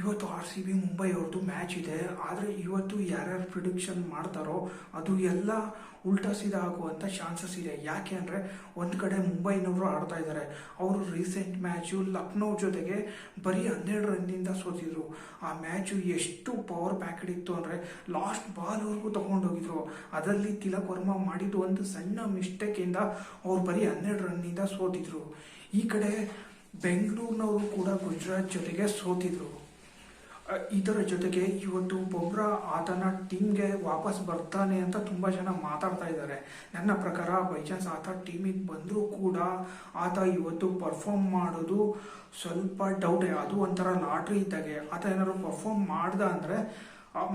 ಇವತ್ತು R C B Mumbai ಅವ್ರದ್ದು match ಇದೆ. ಆದರೆ ಇವತ್ತು ಯಾರ್ಯಾರು ಪ್ರಿಡಿಕ್ಷನ್ ಮಾಡ್ತಾರೋ ಅದು ಎಲ್ಲ ಉಲ್ಟಾ ಸೀದಾ ಆಗುವಂಥ ಚಾನ್ಸಸ್ ಇದೆ. ಯಾಕೆ ಅಂದರೆ ಒಂದು ಕಡೆ ಮುಂಬೈನವರು ಆಡ್ತಾ ಇದ್ದಾರೆ ಅವರು ರೀಸೆಂಟ್ ಮ್ಯಾಚು ಲಕ್ನೋ ಜೊತೆಗೆ ಬರೀ ಹನ್ನೆರಡು ರನ್ನಿಂದ ಸೋತಿದ್ರು. ಆ ಮ್ಯಾಚು ಎಷ್ಟು ಪವರ್ ಪ್ಯಾಕೆಟ್ ಇತ್ತು ಅಂದರೆ ಲಾಸ್ಟ್ ಬಾಲ್ವರೆಗೂ ತೊಗೊಂಡೋಗಿದ್ರು. ಅದರಲ್ಲಿ ತಿಲಕ್ ವರ್ಮಾ ಮಾಡಿದ್ದು ಒಂದು ಸಣ್ಣ ಮಿಸ್ಟೇಕಿಂದ ಅವ್ರು ಬರೀ ಹನ್ನೆರಡು ರನ್ನಿಂದ ಸೋತಿದ್ರು. ಈ ಕಡೆ ಬೆಂಗಳೂರಿನವರು ಕೂಡ ಗುಜರಾತ್ ಜೊತೆಗೆ ಸೋತಿದ್ರು. ಇದರ ಜೊತೆಗೆ ಇವತ್ತು ಬೊಬ್ರಾ ಆತನ ಟೀಮ್ಗೆ ವಾಪಸ್ ಬರ್ತಾನೆ ಅಂತ ತುಂಬ ಜನ ಮಾತಾಡ್ತಾ ಇದ್ದಾರೆ. ನನ್ನ ಪ್ರಕಾರ ಬೈ ಚಾನ್ಸ್ ಆತ ಟೀಮಿಗೆ ಬಂದರೂ ಕೂಡ ಆತ ಇವತ್ತು ಪರ್ಫಾರ್ಮ್ ಮಾಡೋದು ಸ್ವಲ್ಪ ಡೌಟೇ ಅದು ಒಂಥರ ಲಾಟ್ರಿ ಇದ್ದಾಗೆ. ಆತ ಏನಾದ್ರು ಪರ್ಫಾರ್ಮ್ ಮಾಡ್ದ ಅಂದರೆ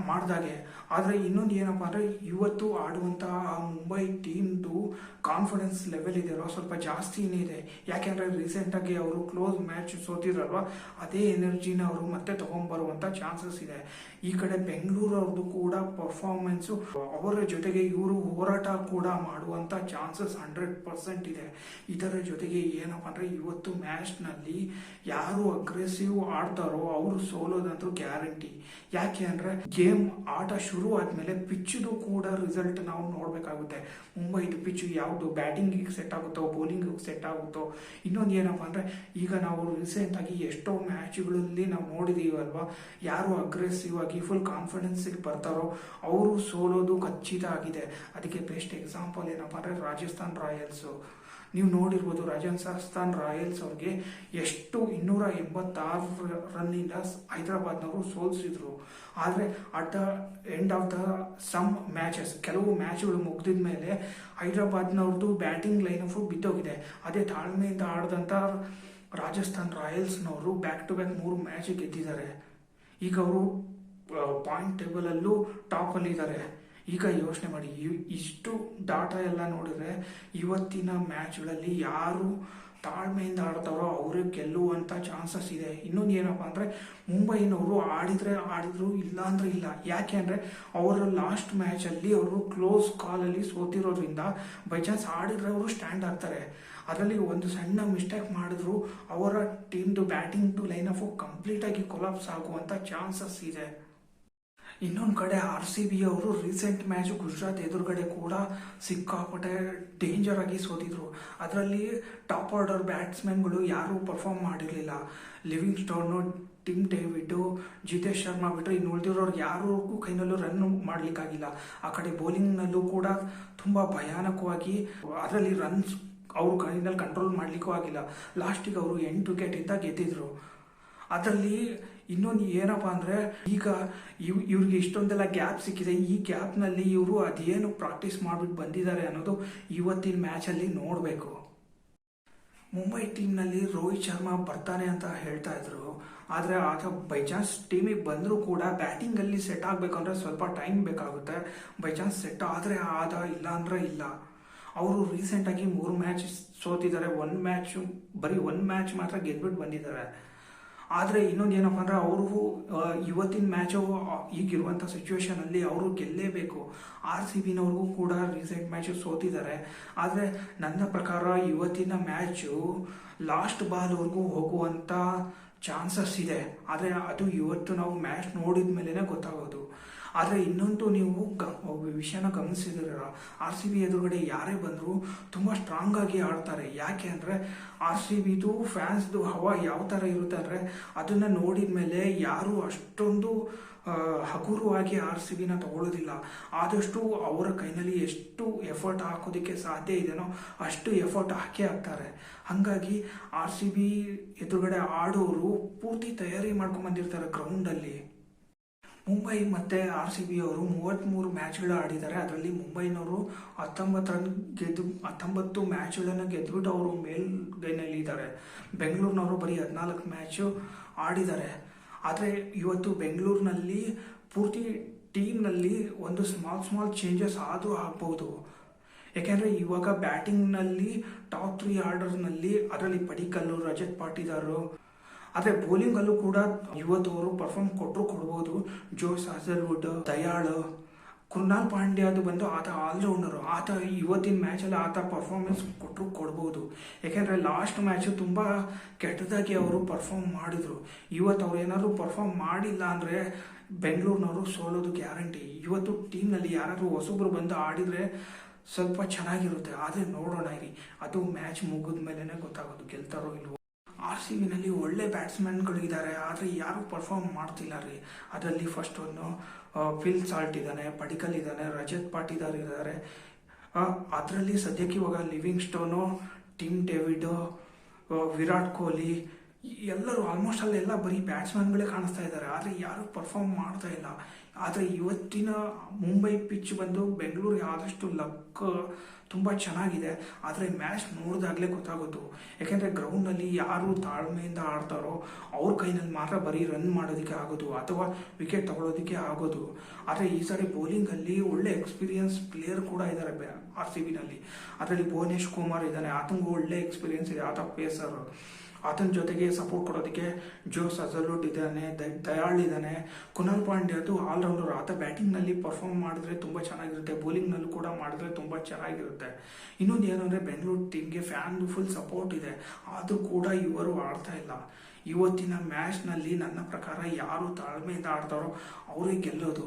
ಮಾಡ್ದಾಗೆ. ಆದರೆ ಇನ್ನೊಂದು ಏನಪ್ಪ ಅಂದರೆ ಇವತ್ತು ಆಡುವಂಥ ಆ ಮುಂಬೈ ಟೀಮ್ದು ಕಾನ್ಫಿಡೆನ್ಸ್ ಲೆವೆಲ್ ಇದೆಯಲ್ವ ಸ್ವಲ್ಪ ಜಾಸ್ತಿನೇ ಇದೆ. ಯಾಕೆಂದರೆ ರೀಸೆಂಟಾಗಿ ಅವರು ಕ್ಲೋಸ್ ಮ್ಯಾಚ್ ಸೋತಿದ್ರಲ್ವ? ಅದೇ ಎನರ್ಜಿನ ಅವರು ಮತ್ತೆ ತೊಗೊಂಬರುವಂಥ ಚಾನ್ಸಸ್ ಇದೆ. ಈ ಕಡೆ ಬೆಂಗಳೂರವ್ರದ್ದು ಕೂಡ ಪರ್ಫಾರ್ಮೆನ್ಸು ಅವರ ಜೊತೆಗೆ ಇವರು ಹೋರಾಟ ಕೂಡ ಮಾಡುವಂಥ ಚಾನ್ಸಸ್ ಹಂಡ್ರೆಡ್ ಪರ್ಸೆಂಟ್ ಇದೆ. ಇದರ ಜೊತೆಗೆ ಏನಪ್ಪ ಅಂದರೆ ಇವತ್ತು ಮ್ಯಾಚ್ನಲ್ಲಿ ಯಾರು ಅಗ್ರೆಸಿವ್ ಆಡ್ತಾರೋ ಅವರು ಸೋಲೋದಂತೂ ಗ್ಯಾರಂಟಿ ಯಾಕೆ ಅಂದರೆ ಗೇಮ್ ಆಟ ಶುರು ಆದಮೇಲೆ ಪಿಚ್ದು ಕೂಡ ರಿಸಲ್ಟ್ ನಾವು ನೋಡಬೇಕಾಗುತ್ತೆ. ಮುಂಬೈದು ಪಿಚ್ಚು ಯಾವುದು ಬ್ಯಾಟಿಂಗಿಗೆ ಸೆಟ್ ಆಗುತ್ತೋ ಬೌಲಿಂಗಿಗೆ ಸೆಟ್ ಆಗುತ್ತೋ, ಇನ್ನೊಂದು ಏನಪ್ಪ ಅಂದರೆ ಈಗ ನಾವು ರೀಸೆಂಟಾಗಿ ಎಷ್ಟೋ ಮ್ಯಾಚ್ಗಳಲ್ಲಿ ನಾವು ನೋಡಿದೀವಲ್ವಾ? ಯಾರು ಅಗ್ರೆಸಿವ್ ಆಗಿ ಫುಲ್ ಕಾನ್ಫಿಡೆನ್ಸಿಗೆ ಬರ್ತಾರೋ ಅವರು ಸೋಲೋದು ಖಚಿತ ಆಗಿದೆ. ಅದಕ್ಕೆ ಬೆಸ್ಟ್ ಎಕ್ಸಾಂಪಲ್ ಏನಪ್ಪ ಅಂದರೆ ರಾಜಸ್ಥಾನ್ ರಾಯಲ್ಸು. ನೀವು ನೋಡಿರ್ಬೋದು ರಾಜಸ್ಥಾನ್ ರಾಯಲ್ಸ್ ಅವ್ರಿಗೆ ಎಷ್ಟು ಇನ್ನೂರ ಎಂಬತ್ತಾರು ರನ್ನಿಂದ ಹೈದರಾಬಾದ್ನವರು ಸೋಲಿಸಿದ್ರು. ಆದರೆ at the end of the some matches ಕೆಲವು ಮ್ಯಾಚ್ಗಳು ಮುಗ್ದಿದ ಮೇಲೆ ಹೈದರಾಬಾದ್ನವ್ರದ್ದು ಬ್ಯಾಟಿಂಗ್ ಲೈನ್ ಆಫ್ ಬಿದ್ದೋಗಿದೆ. ಅದೇ ತಾಳ್ಮೆಯಿಂದ ಆಡಿದಂಥ ರಾಜಸ್ಥಾನ್ ರಾಯಲ್ಸ್ನವರು ಬ್ಯಾಕ್ ಟು ಬ್ಯಾಕ್ ಮೂರು ಮ್ಯಾಚ್ ಗೆದ್ದಿದ್ದಾರೆ. ಈಗ ಅವರು ಪಾಯಿಂಟ್ ಟೇಬಲಲ್ಲೂ ಟಾಪಲ್ಲಿದ್ದಾರೆ ಈಗ ಯೋಚನೆ ಮಾಡಿ ಇಷ್ಟು ಡಾಟಾ ಎಲ್ಲ ನೋಡಿದ್ರೆ ಇವತ್ತಿನ ಮ್ಯಾಚ್ಗಳಲ್ಲಿ ಯಾರು ತಾಳ್ಮೆಯಿಂದ ಆಡ್ತಾರೋ ಅವ್ರಿಗೆ ಗೆಲ್ಲುವಂಥ ಚಾನ್ಸಸ್ ಇದೆ. ಇನ್ನೊಂದು ಏನಪ್ಪ ಅಂದರೆ ಮುಂಬೈನವರು ಆಡಿದ್ರೆ ಆಡಿದ್ರು ಇಲ್ಲ ಅಂದ್ರೆ ಇಲ್ಲ. ಯಾಕೆ ಅಂದರೆ ಅವರ ಲಾಸ್ಟ್ ಮ್ಯಾಚಲ್ಲಿ ಅವರು ಕ್ಲೋಸ್ ಕಾಲಲ್ಲಿ ಸೋತಿರೋದ್ರಿಂದ ಬೈ ಚಾನ್ಸ್ ಆಡಿದ್ರೆ ಅವರು ಸ್ಟ್ಯಾಂಡ್ ಆಗ್ತಾರೆ. ಅದರಲ್ಲಿ ಒಂದು ಸಣ್ಣ ಮಿಸ್ಟೇಕ್ ಮಾಡಿದ್ರು ಅವರ ಟೀಮ್ದು ಬ್ಯಾಟಿಂಗ್ ಟು ಲೈನ್ ಆಫು ಕಂಪ್ಲೀಟಾಗಿ ಕೊಲಾಪ್ಸ್ ಆಗುವಂಥ ಚಾನ್ಸಸ್ ಇದೆ. ಇನ್ನೊಂದು ಕಡೆ ಆರ್ ಸಿ ಬಿ ಅವರು ರೀಸೆಂಟ್ ಮ್ಯಾಚ್ ಗುಜರಾತ್ ಎದುರುಗಡೆ ಕೂಡ ಸಿಕ್ಕಾಪಟ್ಟೆ ಡೇಂಜರ್ ಆಗಿ ಸೋತಿದ್ರು. ಅದರಲ್ಲಿ ಟಾಪ್ ಆರ್ಡರ್ ಬ್ಯಾಟ್ಸ್ಮನ್ಗಳು ಯಾರೂ ಪರ್ಫಾರ್ಮ್ ಮಾಡಿರಲಿಲ್ಲ. Livingstone Tim David Jitesh Sharma ಬಿಟ್ಟರೆ ಇನ್ನು ಉಳಿದಿರೋರು ಯಾರಿಗೂ ಕೈನಲ್ಲೂ ರನ್ ಮಾಡಲಿಕ್ಕಾಗಿಲ್ಲ. ಆ ಕಡೆ ಬೌಲಿಂಗ್ನಲ್ಲೂ ಕೂಡ ತುಂಬ ಭಯಾನಕವಾಗಿ ಅದರಲ್ಲಿ ರನ್ಸ್ ಅವರು ಕೈನಲ್ಲಿ ಕಂಟ್ರೋಲ್ ಮಾಡಲಿಕ್ಕೂ ಆಗಿಲ್ಲ. ಲಾಸ್ಟಿಗೆ ಅವರು ಎಂಟು ವಿಕೆಟಿಂದ ಗೆದ್ದಿದ್ರು. ಅದರಲ್ಲಿ ಇನ್ನೊಂದು ಏನಪ್ಪ ಅಂದರೆ ಈಗ ಇವ್, ಇವ್ರಿಗೆ ಇಷ್ಟೊಂದೆಲ್ಲ ಗ್ಯಾಪ್ ಸಿಕ್ಕಿದೆ. ಈ ಗ್ಯಾಪ್ನಲ್ಲಿ ಇವರು ಅದೇನು ಪ್ರಾಕ್ಟೀಸ್ ಮಾಡಿಬಿಟ್ಟು ಬಂದಿದ್ದಾರೆ ಅನ್ನೋದು ಇವತ್ತಿನ ಮ್ಯಾಚಲ್ಲಿ ನೋಡಬೇಕು. ಮುಂಬೈ ಟೀಮ್ನಲ್ಲಿ ರೋಹಿತ್ ಶರ್ಮಾ ಬರ್ತಾನೆ ಅಂತ ಹೇಳ್ತಾ ಇದ್ರು. ಆದರೆ ಆತ ಬೈ ಚಾನ್ಸ್ ಟೀಮಿಗೆ ಬಂದರೂ ಕೂಡ ಬ್ಯಾಟಿಂಗಲ್ಲಿ ಸೆಟ್ ಆಗಬೇಕು ಅಂದರೆ ಸ್ವಲ್ಪ ಟೈಮ್ ಬೇಕಾಗುತ್ತೆ. ಬೈ ಚಾನ್ಸ್ ಸೆಟ್ ಆದರೆ ಆದ ಇಲ್ಲ ಅಂದರೆ ಇಲ್ಲ. ಅವರು ರೀಸೆಂಟಾಗಿ ಮೂರು ಮ್ಯಾಚ್ ಸೋತಿದ್ದಾರೆ. ಒಂದು ಮ್ಯಾಚು ಬರೀ ಒಂದು ಮ್ಯಾಚ್ ಮಾತ್ರ ಗೆದ್ಬಿಟ್ಟು ಬಂದಿದ್ದಾರೆ. ಆದರೆ ಇನ್ನೊಂದು ಏನಪ್ಪ ಅಂದರೆ ಅವರು ಇವತ್ತಿನ ಮ್ಯಾಚು ಈಗಿರುವಂಥ ಸಿಚುವೇಷನಲ್ಲಿ ಅವರು ಗೆಲ್ಲೇಬೇಕು. ಆರ್ ಸಿ ಬಿನವ್ರಿಗೂ ಕೂಡ ರೀಸೆಂಟ್ ಮ್ಯಾಚು ಸೋತಿದ್ದಾರೆ ಆದರೆ ನನ್ನ ಪ್ರಕಾರ ಇವತ್ತಿನ ಮ್ಯಾಚು ಲಾಸ್ಟ್ ಬಾಲ್ವರೆಗೂ ಹೋಗುವಂಥ ಚಾನ್ಸಸ್ ಇದೆ. ಆದರೆ ಅದು ಇವತ್ತು ನಾವು ಮ್ಯಾಚ್ ನೋಡಿದ ಮೇಲೇ ಗೊತ್ತಾಗೋದು. ಆದರೆ ಇನ್ನೊಂದು ನೀವು ಗ ವಿಷಯನ ಗಮನಿಸಿದಿರ ಆರ್ ಸಿ ಬಿ ಎದುರುಗಡೆ ಯಾರೇ ಬಂದರೂ ತುಂಬ ಸ್ಟ್ರಾಂಗ್ ಆಗಿ ಆಡ್ತಾರೆ. ಯಾಕೆ ಅಂದರೆ ಆರ್ ಸಿ ಬಿದು ಫ್ಯಾನ್ಸ್ದು ಹವಾ ಯಾವ ಥರ ಇರುತ್ತೆ ಅಂದರೆ ಅದನ್ನು ನೋಡಿದ ಮೇಲೆ ಯಾರು ಅಷ್ಟೊಂದು ಹಗುರವಾಗಿ ಆರ್ ಸಿ ಬಿನ ತಗೊಳ್ಳೋದಿಲ್ಲ. ಆದಷ್ಟು ಅವರ ಕೈನಲ್ಲಿ ಎಷ್ಟು ಎಫರ್ಟ್ ಹಾಕೋದಕ್ಕೆ ಸಾಧ್ಯ ಇದೆಯೋ ಅಷ್ಟು ಎಫರ್ಟ್ ಹಾಕೇ ಹಾಕ್ತಾರೆ ಹಾಗಾಗಿ ಆರ್ ಸಿ ಬಿ ಎದುರುಗಡೆ ಆಡೋರು ಪೂರ್ತಿ ತಯಾರಿ ಮಾಡ್ಕೊಂಡ್ಬಂದಿರ್ತಾರೆ ಗ್ರೌಂಡಲ್ಲಿ ಮುಂಬೈ ಮತ್ತು ಆರ್ ಸಿ ಬಿ ಅವರು ಮೂವತ್ತ್ಮೂರು ಮ್ಯಾಚ್ಗಳು ಆಡಿದ್ದಾರೆ. ಅದರಲ್ಲಿ ಮುಂಬೈನವರು ಹತ್ತೊಂಬತ್ತು ರನ್ ಗೆದ್ದು, ಹತ್ತೊಂಬತ್ತು ಮ್ಯಾಚ್ಗಳನ್ನು ಗೆದ್ದುಬಿಟ್ಟು ಅವರು ಮೇಲ್ಗೈನಲ್ಲಿದ್ದಾರೆ. ಬೆಂಗಳೂರಿನವರು ಬರೀ ಹದಿನಾಲ್ಕು ಮ್ಯಾಚು ಆಡಿದ್ದಾರೆ. ಆದರೆ ಇವತ್ತು ಬೆಂಗಳೂರಿನಲ್ಲಿ ಪೂರ್ತಿ ಟೀಮ್ನಲ್ಲಿ ಒಂದು ಸ್ಮಾಲ್ ಸ್ಮಾಲ್ ಚೇಂಜಸ್ ಆದರೂ ಆಗ್ಬೋದು. ಯಾಕೆಂದರೆ ಇವಾಗ ಬ್ಯಾಟಿಂಗ್ನಲ್ಲಿ ಟಾಪ್ ತ್ರೀ ಆರ್ಡರ್ನಲ್ಲಿ ಅದರಲ್ಲಿ ಪಡಿಕಲ್ಲು, ರಜತ್ ಪಾಟಿದಾರು ಆದರೆ ಬೌಲಿಂಗಲ್ಲೂ ಕೂಡ ಇವತ್ತು ಅವರು ಪರ್ಫಾರ್ಮ್ ಕೊಟ್ಟರು ಕೊಡ್ಬೋದು. ಜೋಸ್ ಹಜಲ್ವುಡ್, ದಯಾಳ್, ಕೃಣಾಲ್ ಪಾಂಡ್ಯ ಅದು ಬಂದು ಆತ ಆಲ್ರೌಂಡರು ಆತ ಇವತ್ತಿನ ಮ್ಯಾಚಲ್ಲಿ ಆತ ಪರ್ಫಾರ್ಮೆನ್ಸ್ ಕೊಟ್ಟರು ಕೊಡ್ಬೋದು. ಯಾಕೆಂದರೆ ಲಾಸ್ಟ್ ಮ್ಯಾಚು ತುಂಬ ಕೆಟ್ಟದಾಗಿ ಅವರು ಪರ್ಫಾರ್ಮ್ ಮಾಡಿದರು. ಇವತ್ತು ಅವ್ರು ಏನಾದರೂ ಪರ್ಫಾರ್ಮ್ ಮಾಡಿಲ್ಲ ಅಂದರೆ ಬೆಂಗಳೂರಿನವರು ಸೋಲೋದು ಗ್ಯಾರಂಟಿ ಇವತ್ತು ಟೀಮ್ನಲ್ಲಿ ಯಾರಾದರೂ ಹೊಸೊಬ್ಬರು ಬಂದು ಆಡಿದರೆ ಸ್ವಲ್ಪ ಚೆನ್ನಾಗಿರುತ್ತೆ. ಆದರೆ ನೋಡೋಣ ಇರಿ. ಅದು ಮ್ಯಾಚ್ ಮುಗಿದ ಮೇಲೇ ಗೊತ್ತಾಗೋದು ಗೆಲ್ತಾರೋ ಇಲ್ವೋ ಆರ್ ಸಿ ಬಿನಲ್ಲಿ ಒಳ್ಳೆ ಬ್ಯಾಟ್ಸ್ಮನ್ಗಳಿದ್ದಾರೆ ಆದರೆ ಯಾರು ಪರ್ಫಾರ್ಮ್ ಮಾಡ್ತಿಲ್ಲ ರೀ. ಅದರಲ್ಲಿ ಫಸ್ಟ್ ಒಂದು ಫಿಲ್ ಸಾಲ್ಟ್ ಇದ್ದಾನೆ ಪಡಿಕಲ್ ಇದ್ದಾನೆ ರಜತ್ ಪಾಟಿದಾರ್ ಇದ್ದಾರೆ. ಅದರಲ್ಲಿ ಸದ್ಯಕ್ಕೆ ಇವಾಗ Livingstone Tim David Virat Kohli ಎಲ್ಲರೂ ಆಲ್ಮೋಸ್ಟ್ ಅಲ್ಲೆಲ್ಲ ಬರೀ ಬ್ಯಾಟ್ಸ್ಮನ್ಗಳೇ ಕಾಣಿಸ್ತಾ ಇದ್ದಾರೆ. ಆದರೆ ಯಾರು ಪರ್ಫಾರ್ಮ್ ಮಾಡ್ತಾ ಇಲ್ಲ. ಆದರೆ ಇವತ್ತಿನ ಮುಂಬೈ ಪಿಚ್ ಬಂದು ಬೆಂಗಳೂರಿಗೆ ಆದಷ್ಟು ಲಕ್ ತುಂಬ ಚೆನ್ನಾಗಿದೆ. ಆದರೆ ಮ್ಯಾಚ್ ನೋಡಿದಾಗಲೇ ಗೊತ್ತಾಗೋದು. ಯಾಕೆಂದರೆ ಗ್ರೌಂಡಲ್ಲಿ ಯಾರು ತಾಳ್ಮೆಯಿಂದ ಆಡ್ತಾರೋ ಅವ್ರ ಕೈನಲ್ಲಿ ಮಾತ್ರ ಬರೀ ರನ್ ಮಾಡೋದಕ್ಕೆ ಆಗೋದು ಅಥವಾ ವಿಕೆಟ್ ತಗೊಳ್ಳೋದಕ್ಕೆ ಆಗೋದು. ಆದರೆ ಈ ಸಾರಿ ಬೌಲಿಂಗಲ್ಲಿ ಒಳ್ಳೆ ಎಕ್ಸ್ಪೀರಿಯನ್ಸ್ ಪ್ಲೇಯರ್ ಕೂಡ ಇದ್ದಾರೆ ಆರ್ ಸಿ ಬಿನಲ್ಲಿ ಅದರಲ್ಲಿ ಭುವನೇಶ್ ಕುಮಾರ್ ಇದ್ದಾನೆ. ಆತಂಗೂ ಒಳ್ಳೆ ಎಕ್ಸ್ಪೀರಿಯನ್ಸ್ ಇದೆ. ಆತ ಪೇಸರ್ ಆತನ ಜೊತೆಗೆ ಸಪೋರ್ಟ್ ಕೊಡೋದಕ್ಕೆ ಜೋಸ್ ಅಜರ್ಲುಟ್ ಇದ್ದಾನೆ ದಯಾಳ್ ಇದ್ದಾನೆ. ಕುನಾಲ್ ಪಾಂಡ್ಯ ಅದು ಆಲ್ರೌಂಡರ್ ಆತ ಬ್ಯಾಟಿಂಗ್ನಲ್ಲಿ ಪರ್ಫಾರ್ಮ್ ಮಾಡಿದ್ರೆ ತುಂಬ ಚೆನ್ನಾಗಿರುತ್ತೆ. ಬೌಲಿಂಗ್ನಲ್ಲೂ ಕೂಡ ಮಾಡಿದ್ರೆ ತುಂಬ ಚೆನ್ನಾಗಿರುತ್ತೆ. ಇನ್ನೊಂದು ಏನು ಅಂದರೆ ಬೆಂಗಳೂರು ಟೀಮ್ಗೆ ಫ್ಯಾನ್ ಫುಲ್ ಸಪೋರ್ಟ್ ಇದೆ. ಆದರೂ ಕೂಡ ಇವರು ಆಡ್ತಾ ಇಲ್ಲ. ಇವತ್ತಿನ ಮ್ಯಾಚ್ನಲ್ಲಿ ನನ್ನ ಪ್ರಕಾರ ಯಾರು ತಾಳ್ಮೆಯಿಂದ ಆಡ್ತಾರೋ ಅವರೇ ಗೆಲ್ಲೋದು.